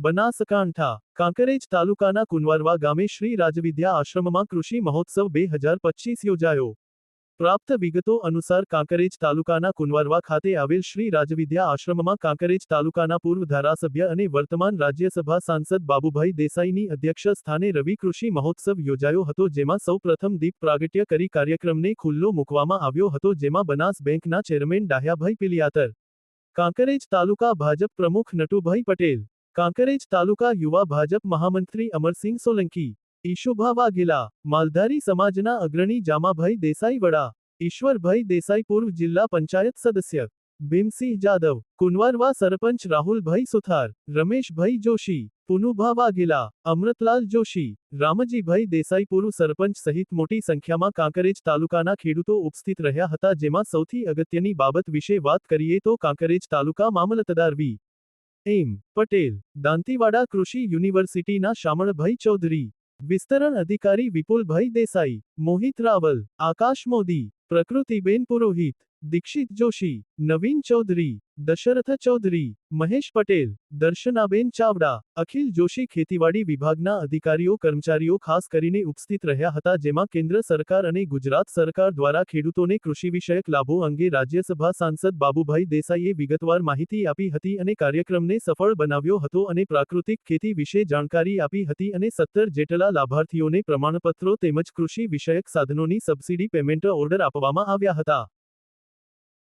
બનાસકાંઠા, કાંકરેજ તાલુકાના કુનવારવા ગામે શ્રી રાજવિદ્યા આશ્રમમાં કૃષિ મહોત્સવ બે હજાર પચીસ યોજાયો. પ્રાપ્ત વિગતો અનુસાર કાંકરેજ તાલુકાના કુનવારવા ખાતે આવેલ શ્રી રાજવિદ્યા આશ્રમમાં કાંકરેજ તાલુકાના પૂર્વ ધારાસભ્ય અને વર્તમાન રાજ્યસભા સાંસદ બાબુભાઈ દેસાઈની અધ્યક્ષ સ્થાને રવિ કૃષિ મહોત્સવ યોજાયો હતો, જેમાં સૌ પ્રથમ દીપ પ્રાગટ્ય કરી કાર્યક્રમને ખુલ્લો મૂકવામાં આવ્યો હતો, જેમાં બનાસ બેંકના ચેરમેન ડાહ્યાભાઈ પિલિયાતર, કાંકરેજ તાલુકા ભાજપ પ્રમુખ નટુભાઈ પટેલ કાંકરેજ તાલુકા યુવા ભાજપ મહામંત્રી અમરસિંહ સોલંકી ઈશુભા વાઘેલા માલધારી સમાજના અગ્રણી જામાભાઈ દેસાઈ વડા, ઈશ્વરભાઈ દેસાઈ પૂર્વ જિલ્લા પંચાયત સદસ્ય, ભીમસિંહ જાદવ કુંવરવા સરપંચ રાહુલભાઈ સુથાર, રમેશભાઈ જોશી પુનુભા વાઘેલા અમૃતલાલ જોશી, રામજીભાઈ દેસાઈ પૂર્વ સરપંચ સહિત મોટી સંખ્યામાં કાંકરેજ તાલુકાના ખેડૂતો ઉપસ્થિત રહ્યા હતા જેમાં સૌથી અગત્યની બાબત વિશે વાત કરીએ તો કાંકરેજ તાલુકા મામલતદાર વી. એમ, પટેલ, દાંતીવાડા કૃષિ યુનિવર્સિટીના શામળભાઈ ચૌધરી, વિસ્તરણ અધિકારી વિપુલભાઈ દેસાઈ, મોહિત રાવલ, આકાશ મોદી, પ્રકૃતિબેન પુરોહિત દીક્ષિત જોશી, નવીન ચૌધરી, દશરથ ચૌધરી, મહેશ પટેલ, દર્શનાબેન ચાવડા, અખિલ જોશી ખેતીવાડી વિભાગના અધિકારીઓ, કર્મચારીઓ ખાસ કરીને ઉપસ્થિત રહ્યા હતા જેમાં કેન્દ્ર સરકાર અને ગુજરાત સરકાર દ્વારા ખેડૂતોને કૃષિ વિષયક લાભો અંગે રાજ્યસભા સાંસદ બાબુભાઈ દેસાઈએ વિગતવાર માહિતી આપી હતી અને કાર્યક્રમને સફળ બનાવ્યો હતો અને પ્રાકૃતિક ખેતી વિશે જાણકારી આપી હતી અને સત્તર જેટલા લાભાર્થીઓને પ્રમાણપત્રો તેમજ કૃષિ વિષયક સાધનોની સબસિડી પેમેન્ટ ઓર્ડર આપવામાં આવ્યા હતા.